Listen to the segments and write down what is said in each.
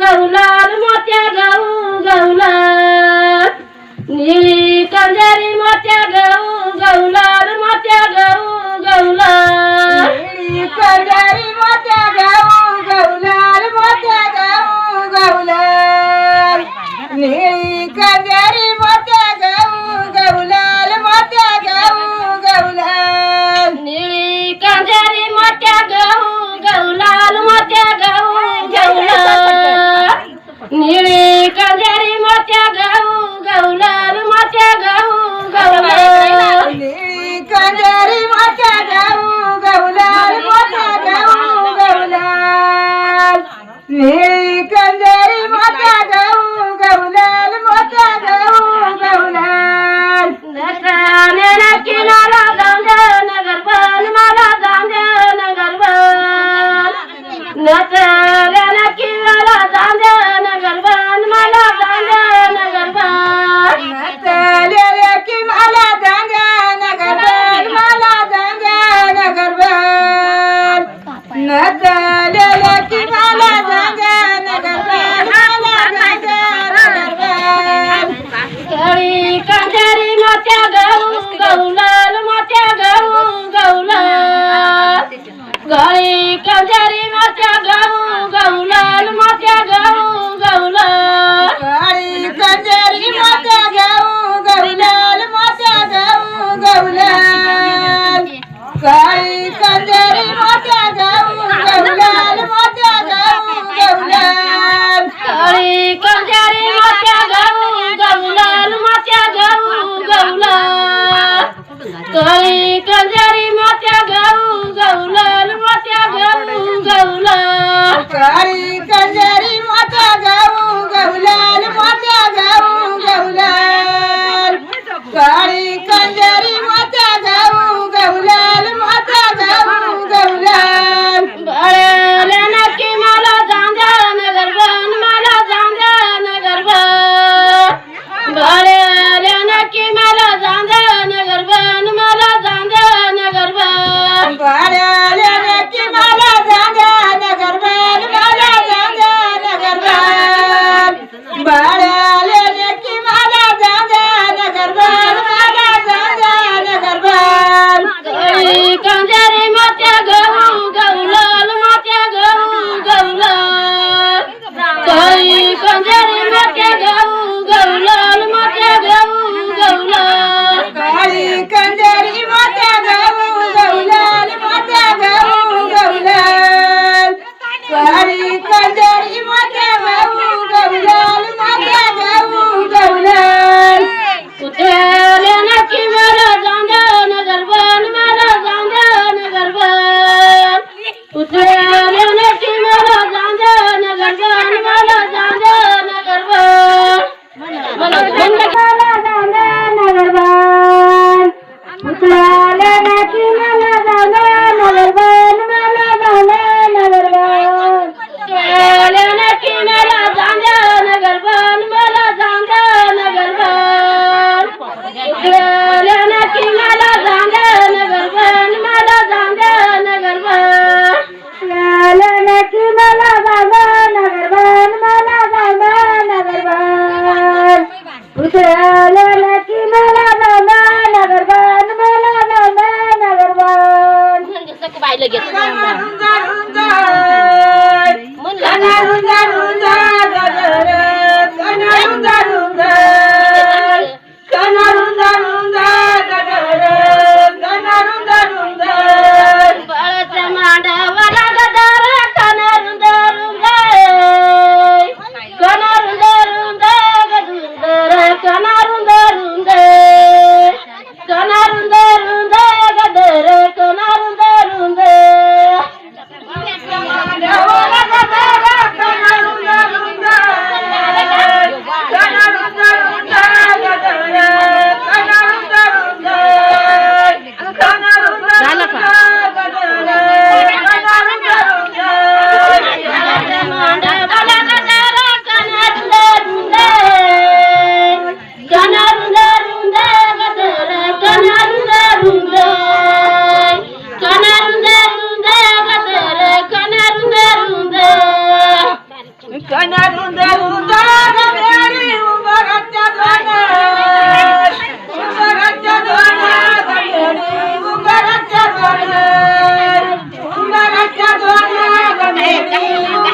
गहू लाल मोत्या गहू गहू लाल. निळी कंजारी मोत्या गहू गहू लाल मोत्या गहू गहू लाल. निळी कंजारी मोत्या गहू गहू लाल मोत्या गहू गहू लाल. कंजारी मोत्या गहू गहू मोत्या गहू. ती कांजारी मोत्या गहू गहू लाल मोत्या गहू गहू लाल गळी कांजारी मोत्या गहू गहू लाल मोत्या गहू ಗೌಲ Angelina Kennedy. Thank you.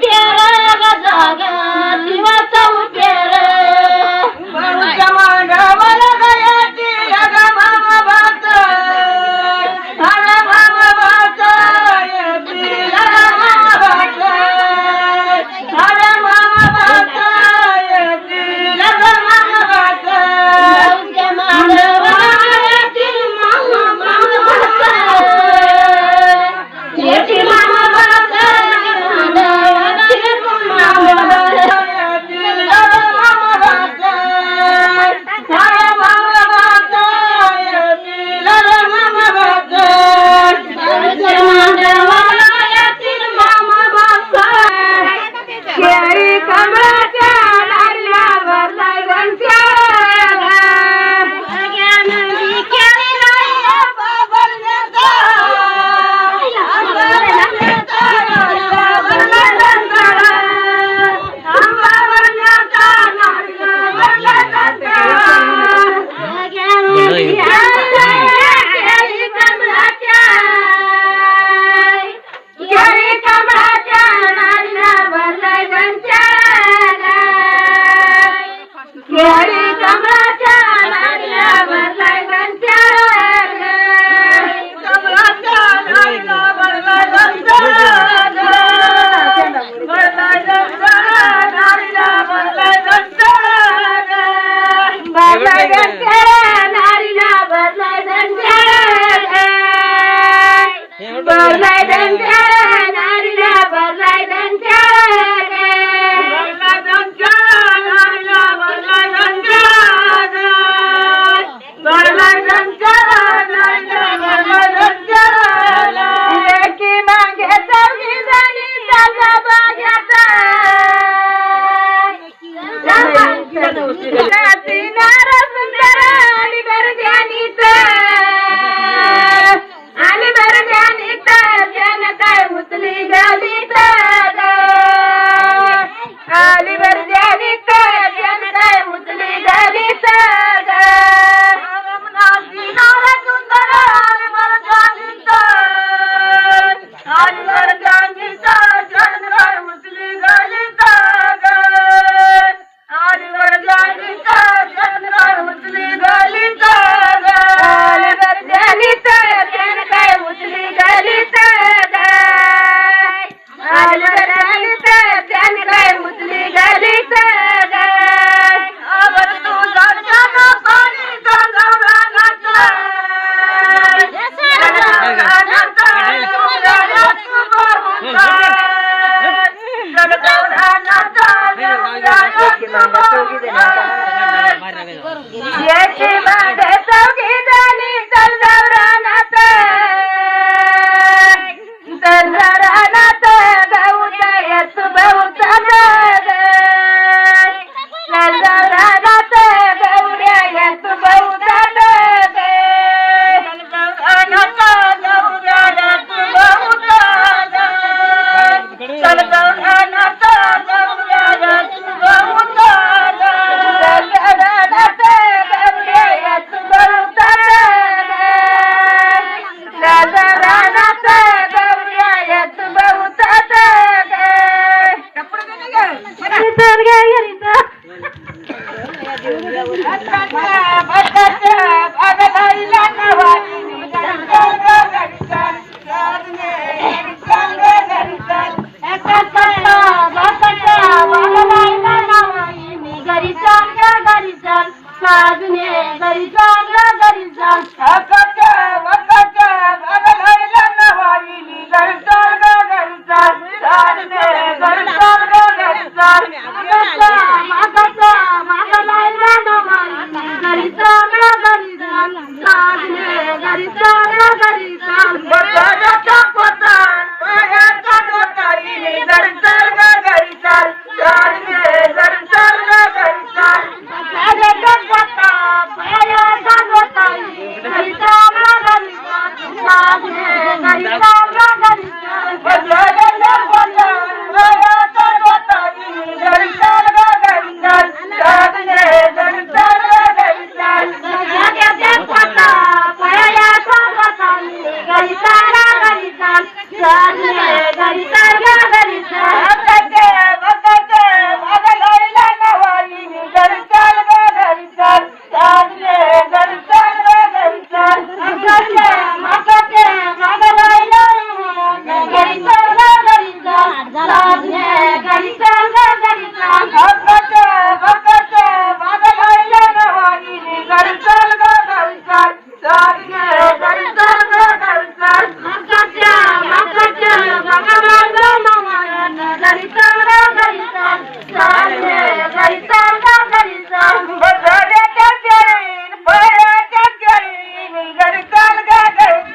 Yeah.